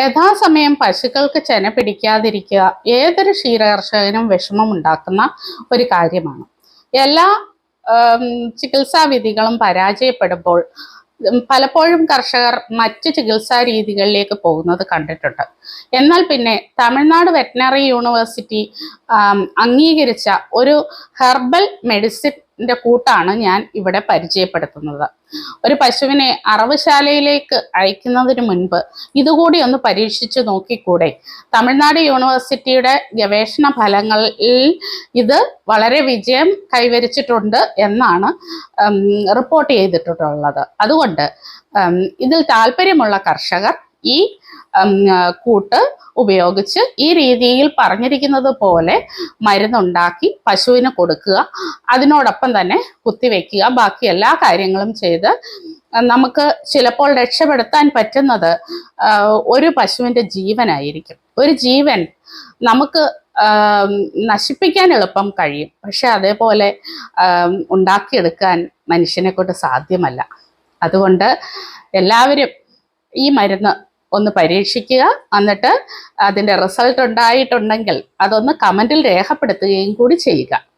യഥാസമയം പശുക്കൾക്ക് ചെന പിടിക്കാതിരിക്കുക ഏതൊരു ക്ഷീരകർഷകനും വിഷമം ഉണ്ടാക്കുന്ന ഒരു കാര്യമാണ്. എല്ലാ ചികിത്സാ വിധികളും പരാജയപ്പെടുമ്പോൾ പലപ്പോഴും കർഷകർ മറ്റ് ചികിത്സാ രീതികളിലേക്ക് പോകുന്നത് കണ്ടിട്ടുണ്ട്. എന്നാൽ പിന്നെ തമിഴ്നാട് വെറ്റിനറി യൂണിവേഴ്സിറ്റി അംഗീകരിച്ച ഒരു ഹെർബൽ മെഡിസിന്റെ കൂട്ടാണ് ഞാൻ ഇവിടെ പരിചയപ്പെടുത്തുന്നത്. ഒരു പശുവിനെ അറവുശാലയിലേക്ക് അയക്കുന്നതിന് മുൻപ് ഇതുകൂടി ഒന്ന് പരീക്ഷിച്ചു നോക്കിക്കൂടെ? തമിഴ്നാട് യൂണിവേഴ്സിറ്റിയുടെ ഗവേഷണ ഫലങ്ങളിൽ ഇത് വളരെ വിജയം കൈവരിച്ചിട്ടുണ്ട് എന്നാണ് റിപ്പോർട്ട് ചെയ്തിട്ടുള്ളത്. അതുകൊണ്ട് ഇതിൽ താല്പര്യമുള്ള കർഷകർ ഈ കൂട്ട് ഉപയോഗിച്ച് ഈ രീതിയിൽ പറഞ്ഞിരിക്കുന്നത് പോലെ മരുന്നുണ്ടാക്കി പശുവിന് കൊടുക്കുക. അതിനോടൊപ്പം തന്നെ കുത്തിവെക്കുക. ബാക്കി എല്ലാ കാര്യങ്ങളും ചെയ്ത് നമുക്ക് ചിലപ്പോൾ രക്ഷപ്പെടുത്താൻ പറ്റുന്നത് ഒരു പശുവിന്റെ ജീവനായിരിക്കും. ഒരു ജീവൻ നമുക്ക് നശിപ്പിക്കാൻ എളുപ്പം കഴിയും. പക്ഷെ അതേപോലെ ഉണ്ടാക്കിയെടുക്കാൻ മനുഷ്യനെ കൊണ്ട് സാധ്യമല്ല. അതുകൊണ്ട് എല്ലാവരും ഈ മരുന്ന് ഒന്ന് പരീക്ഷിക്കുക. എന്നിട്ട് അതിന്റെ റിസൾട്ട് ഉണ്ടായിട്ടുണ്ടെങ്കിൽ അതൊന്ന് കമന്റിൽ രേഖപ്പെടുത്തുകയും കൂടി ചെയ്യുക.